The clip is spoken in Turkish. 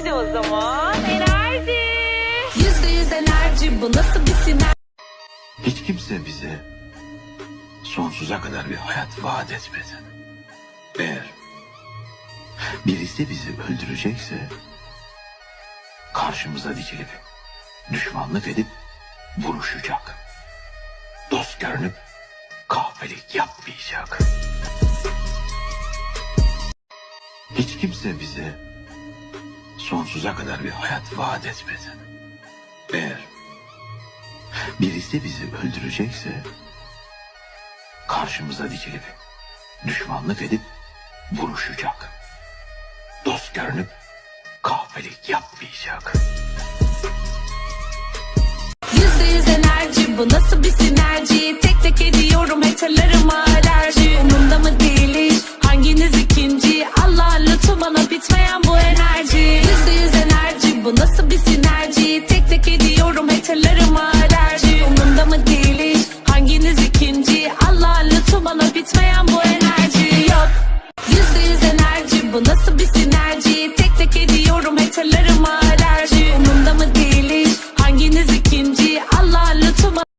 Hadi o zaman enerji. Yüzde yüz enerji bu nasıl bir sinerji? Hiç kimse bize sonsuza kadar bir hayat vaat etmedi. Eğer birisi bizi öldürecekse karşımıza dikilip düşmanlık edip vuruşacak. Dost görünüp kahvelik yapmayacak. Hiç kimse bize sonsuza kadar bir hayat vaat etmedi. Eğer birisi bizi öldürecekse karşımıza dikilip düşmanlık edip vuruşacak. Dost görünüp kahpelik yapmayacak. Yüzde yüz enerji bu nasıl bir sinerji enerji bu